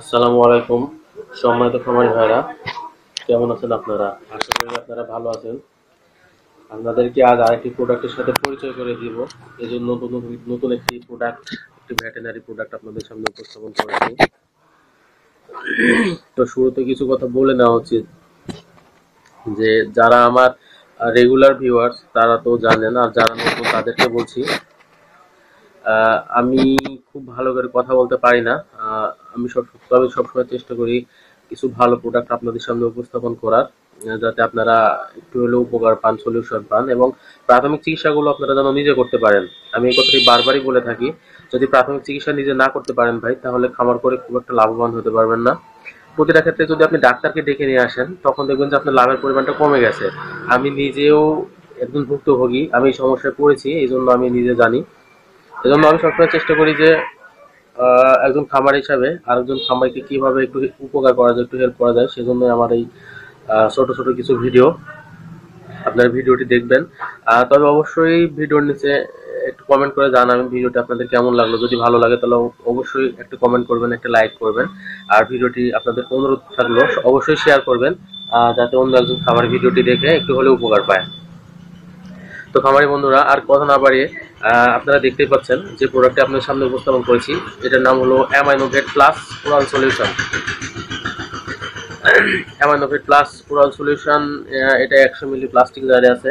আসসালামু আলাইকুম, সম্মানিত খামারি ভাইরা। কেমন আছেন আপনারা? আশা করি আপনারা ভালো আছেন। আপনাদেরকে আজ আরেকটি প্রোডাক্টের সাথে পরিচয় করে দিব। এই জন্য নতুন নতুন একটি প্রোডাক্ট একটি ভেটেনারি প্রোডাক্ট আপনাদের সামনে উপস্থাপন করেছি। তো শুরুতে কিছু কথা বলে নেওয়া উচিত যে, যারা আমার রেগুলার ভিউয়ার্স তারা তো জানেন, আর যারা নতুন, তাদেরকে বলছি আমি খুব ভালো করে কথা বলতে পারি না। আমি সব তবে সবসময় চেষ্টা করি কিছু ভালো প্রোডাক্ট আপনাদের সামনে উপস্থাপন করার যাতে আপনারা একটু হলেও উপকার পান সলিউশন পান এবং প্রাথমিক চিকিৎসাগুলো আপনারা যেন নিজে করতে পারেন। আমি এই কথাটি বারবারই বলে থাকি, যদি প্রাথমিক চিকিৎসা নিজে না করতে পারেন ভাই, তাহলে খামার করে খুব একটা লাভবান হতে পারবেন না। প্রতিটা ক্ষেত্রে যদি আপনি ডাক্তারকে ডেকে নিয়ে আসেন, তখন দেখবেন যে আপনার লাভের পরিমাণটা কমে গেছে। আমি নিজেও একজন ভুক্তভোগী, আমি এই সমস্যায় পড়েছি এই জন্য আমি নিজে জানি। এজন্য আমি সবসময় চেষ্টা করি যে একজন খামার হিসাবে আরেকজন খামারকে কীভাবে একটু উপকার করা যায়, একটু হেল্প করা যায় সেজন্য আমার এই ছোট ছোট কিছু ভিডিও আপনারা ভিডিওটি দেখবেন। তবে অবশ্যই ভিডিওর নিচে একটু কমেন্ট করে জানাবেন ভিডিওটি আপনাদের কেমন লাগল। যদি ভালো লাগে তাহলে অবশ্যই একটা কমেন্ট করবেন, একটা লাইক করবেন। আর ভিডিওটি আপনাদের অনুরোধ থাকল, অবশ্যই শেয়ার করবেন যাতে অন্য একজন খামার ভিডিওটি দেখে একটু হলে উপকার পায়। তো খামারি বন্ধুরা, আর কথা না বাড়িয়ে আপনারা দেখতেই পাচ্ছেন যে প্রোডাক্টটি আপনাদের সামনে উপস্থাপন করেছি। এটার নাম হলো Aminovet plus oral solution Aminovet plus oral solution এটা একশো মিলি প্লাস্টিক জারে আছে।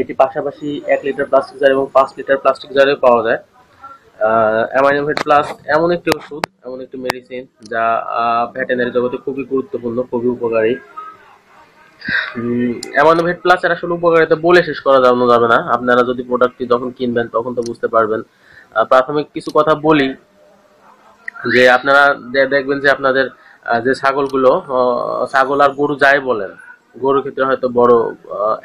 এটি পাশাপাশি এক লিটার প্লাস্টিক জার এবং পাঁচ লিটার প্লাস্টিক জারেও পাওয়া যায়। অ্যামাইনোভেট প্লাস এমন একটি ওষুধ, এমন একটি মেডিসিন যা ভেটেনারি জগতে খুবই গুরুত্বপূর্ণ, খুবই উপকারী। অ্যামানোভেট প্লাস এর আসলে উপকারিতা বলে শেষ করা যাওয়ানো যাবে না। আপনারা যদি প্রোডাক্টটি যখন কিনবেন, তখন তো বুঝতে পারবেন। প্রাথমিক কিছু কথা বলি, যে আপনারা দেখবেন যে আপনাদের যে ছাগলগুলো ছাগল আর গরু যাই বলেন, গরুর ক্ষেত্রে হয়তো বড়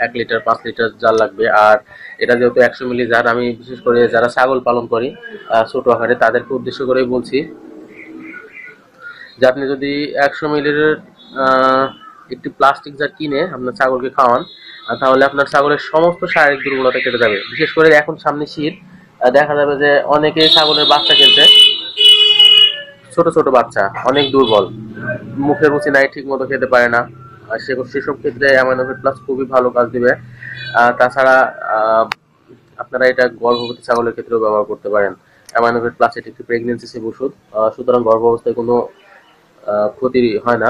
এক লিটার পাঁচ লিটার জার লাগবে। আর এটা যেহেতু একশো মিলি জার আমি বিশেষ করে যারা ছাগল পালন করি ছোট আকারে, তাদেরকে উদ্দেশ্য করেই বলছি যে আপনি যদি একশো মিলির একটি প্লাস্টিক জার কিনে আপনার ছাগলকে খাওয়ান তাহলে আপনার ছাগলের সমস্ত শারীরিক দুর্বলতা কেটে যাবে। বিশেষ করে এখন সামনে শীত দেখা যাবে যে অনেকেই ছাগলের বাচ্চা কিনছে। ছোট ছোট বাচ্চা, অনেক দুর্বল। মুখের রুচি নাই ঠিক মতো খেতে পারে না। সেসব ক্ষেত্রে অ্যামাইনোভেট প্লাস খুবই ভালো কাজ দিবে। তাছাড়া আপনারা এটা গর্ভবতী ছাগলের ক্ষেত্রেও ব্যবহার করতে পারেন। অ্যামাইনোভেট প্লাস এটি একটি প্রেগনেন্সি সেভ ওষুধ। সুতরাং গর্ভাবস্থায় কোনো ক্ষতি হয় না।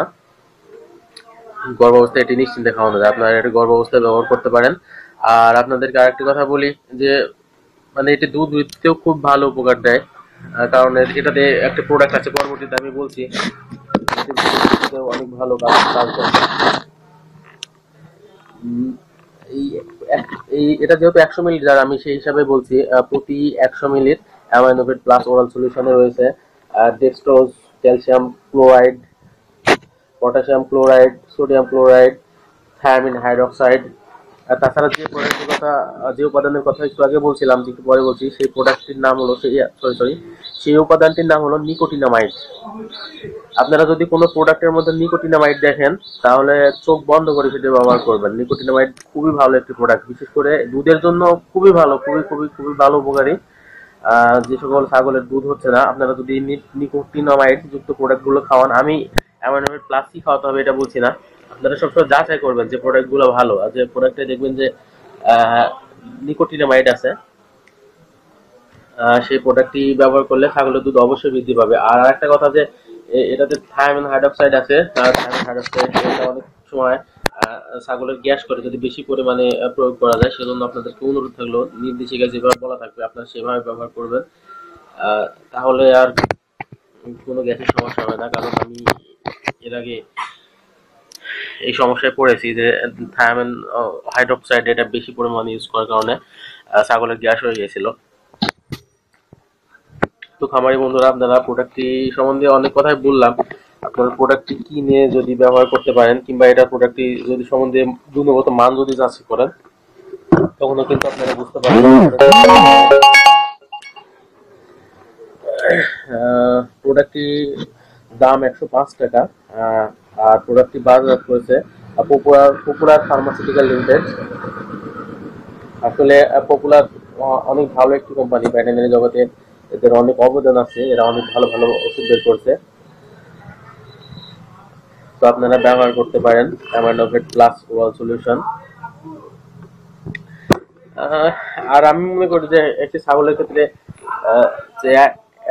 গর্ভাবস্থায় এটি নিশ্চিন্তে খাওয়ানো যায়। আপনারা এটা গর্ভাবস্থায় ব্যবহার করতে পারেন। আর আপনাদেরকে আরেকটি কথা বলি যে মানে এটি দুধ দিতেও খুব ভালো উপকার দেয়। কারণ এটাতে একটা প্রোডাক্ট আছে, পরবর্তীতে আমি বলছি অনেক ভালো কাজ করে। এই এটা যেহেতু একশো মিলি যার আমি সেই হিসাবে বলছি প্রতি একশো মিলির অ্যামাইনোভেট প্লাস ওরাল সলিউশনে রয়েছে dextrose calcium chloride potassium chloride, sodium chloride, thiamine hydroxide. আর তাছাড়া যে প্রোডাক্টের কথা, যে উপাদানের কথা একটু আগে বলছিলাম, যে পরে বলছি, সেই প্রোডাক্টটির নাম হলো, সেই সরি সরি সেই উপাদানটির নাম হলো নিকোটিনামাইড। আপনারা যদি কোনো প্রোডাক্টের মধ্যে নিকোটিনামাইড দেখেন, তাহলে চোখ বন্ধ করে সেটা ব্যবহার করবেন। নিকোটিনামাইড খুবই ভালো একটি প্রোডাক্ট বিশেষ করে দুধের জন্য খুবই ভালো, খুবই খুবই খুবই ভালো উপকারী। যে সকল ছাগলের দুধ হচ্ছে না, আপনারা যদি নিকোটিনামাইড যুক্ত প্রোডাক্টগুলো খাওয়ান, আমি অ্যামাইনোভেট প্লাসই খাওয়াতে হবে এটা বলছি না। আপনারা সবসময় যাচাই করবেন যে প্রোডাক্টগুলো ভালো। আর যে প্রোডাক্টে দেখবেন যে নিকোটিনামাইড আছে। সেই প্রোডাক্টটি ব্যবহার করলে ছাগলের দুধ অবশ্যই বৃদ্ধি পাবে। আর আরেকটা কথা যে এটাতে থায়ামিন হাইড্রক্সাইড আছে। থায়ামিন হাইড্রক্সাইড এটা অনেক সময় ছাগলের গ্যাস করে। যদি বেশি পরিমাণে প্রয়োগ করা যায়, সেজন্য আপনাদেরকে অনুরোধ থাকল, নির্দেশিকা যেভাবে বলা থাকবে, আপনারা সেভাবে ব্যবহার করবেন। তাহলে আর কোনো গ্যাসের সমস্যা হবে না। কারণ আমি এর আগে এই সমস্যায় পড়েছি যে থায়ামিন হাইড্রোক্সাইড এটা বেশি পরিমাণে ইউজ করার কারণে ছাগলের গ্যাস হয়ে গিয়েছিল। তো খামারি বন্ধুরা, আপনারা প্রোডাক্টটি সম্বন্ধে অনেক কথাই বললাম। আপনারা প্রোডাক্টটি কিনে যদি ব্যবহার করতে পারেন, কিংবা এটা প্রোডাক্টটি যদি সম্বন্ধে গুণগত মান যদি যাচাই করেন, তখনও কিন্তু আপনারা বুঝতে পারবেন। প্রোডাক্টটি দাম একশো পাঁচ টাকা। আর প্রোডাক্টটি বাজার করেছে পপুলার পপুলার ফার্মাসিউটিক্যাল লিমিটেড আসলে পপুলার অনেক ভালো একটি কোম্পানি ভেটেনারি জগতে। এদের অনেক অবদান আছে, এরা অনেক ভালো ভালো ওষুধ বের করছে। তো আপনারা ব্যবহার করতে পারেন অ্যামাইনোভেট প্লাস ওয়াল সলিউশন আর আমি মনে করি যে, একটি ছাগলের ক্ষেত্রে যে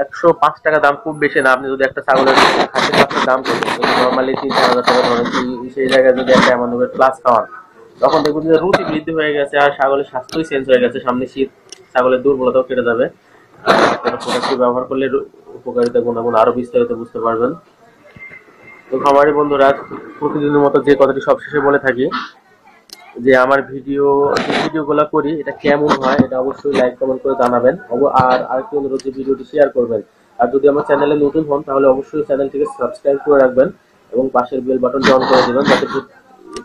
একশো পাঁচ টাকা দাম খুব বেশি না। আপনি যদি একটা ছাগলের মাংসের দাম করবেন নর্মালি তিন চার হাজার টাকা ধরেন সেই জায়গায় যদি একটা অ্যামাইনোভেট প্লাস খাওয়ান, তখন যে রুচি বৃদ্ধি হয়ে গেছে আর ছাগলের স্বাস্থ্যই চেঞ্জ হয়ে গেছে। সামনে শীত, ছাগলের দুর্বলতাও কেটে যাবে। প্রোডাক্টটি ব্যবহার করলে উপকারিতা, গুণাগুণ আরও বিস্তারিত বুঝতে পারবেন। তো খামারি বন্ধুরা, প্রতিদিনের মতো যে কথাটি সবশেষে বলে থাকি যে আমার ভিডিও ভিডিওগুলো করি, এটা কেমন হয়, এটা অবশ্যই লাইক কমেন্ট করে জানাবেন। আর আরেকটি অনুরোধ যে ভিডিওটি শেয়ার করবেন। আর যদি আমার চ্যানেলে নতুন হন, তাহলে অবশ্যই চ্যানেলটিকে সাবস্ক্রাইব করে রাখবেন এবং পাশের বেল বাটনটি অন করে দেবেন, যাতে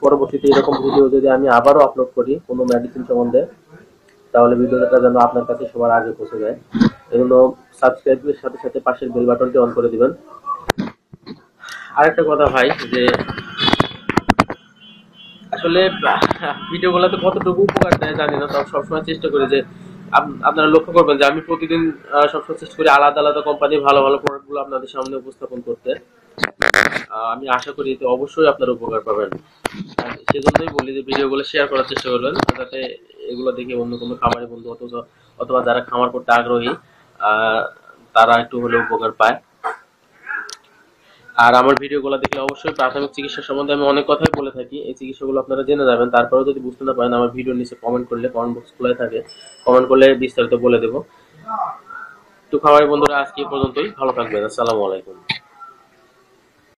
পরবর্তীতে এরকম ভিডিও যদি আমি আবারও আপলোড করি, কোনো মেডিসিন সম্বন্ধে, তাহলে ভিডিওটা যেন আপনার কাছে সবার আগে পৌঁছে যায়। এজন্য সাবস্ক্রাইবের সাথে সাথে পাশের বেল বাটনটি অন করে দিবেন। আরেকটা কথা ভাই, যে আসলে ভিডিওগুলোতে কতটুকু উপকার দেয় জানি না তবে সবসময় চেষ্টা করি যে আপনারা লক্ষ্য করবেন যে আমি প্রতিদিন সবসময় চেষ্টা করি আলাদা আলাদা কোম্পানির ভালো ভালো প্রোডাক্টগুলো আপনাদের সামনে উপস্থাপন করতে। আমি আশা করি এতে অবশ্যই আপনারা উপকার পাবেন। সেজন্যই বলি যে ভিডিওগুলো শেয়ার করার চেষ্টা করবেন, যাতে এগুলো দেখে অন্য কোনো খামারি বন্ধু অথবা অথবা যারা খামার করতে আগ্রহী তারা একটু হলেও উপকার পায়। আর আমার ভিডিওগুলো দেখলে অবশ্যই প্রাথমিক চিকিৎসা সম্বন্ধে আমি অনেক কথাই বলে থাকি। এই চিকিৎসাগুলো আপনারা জেনে যাবেন। তারপরেও যদি বুঝতে না পারেন, আমার ভিডিওর নিচে কমেন্ট করলে কমেন্ট বক্স খোলাই থাকে। কমেন্ট করলে বিস্তারিত বলে দেবো। তো খাবার বন্ধুরা, আজকে পর্যন্তই। ভালো থাকবেন। আসসালামু আলাইকুম।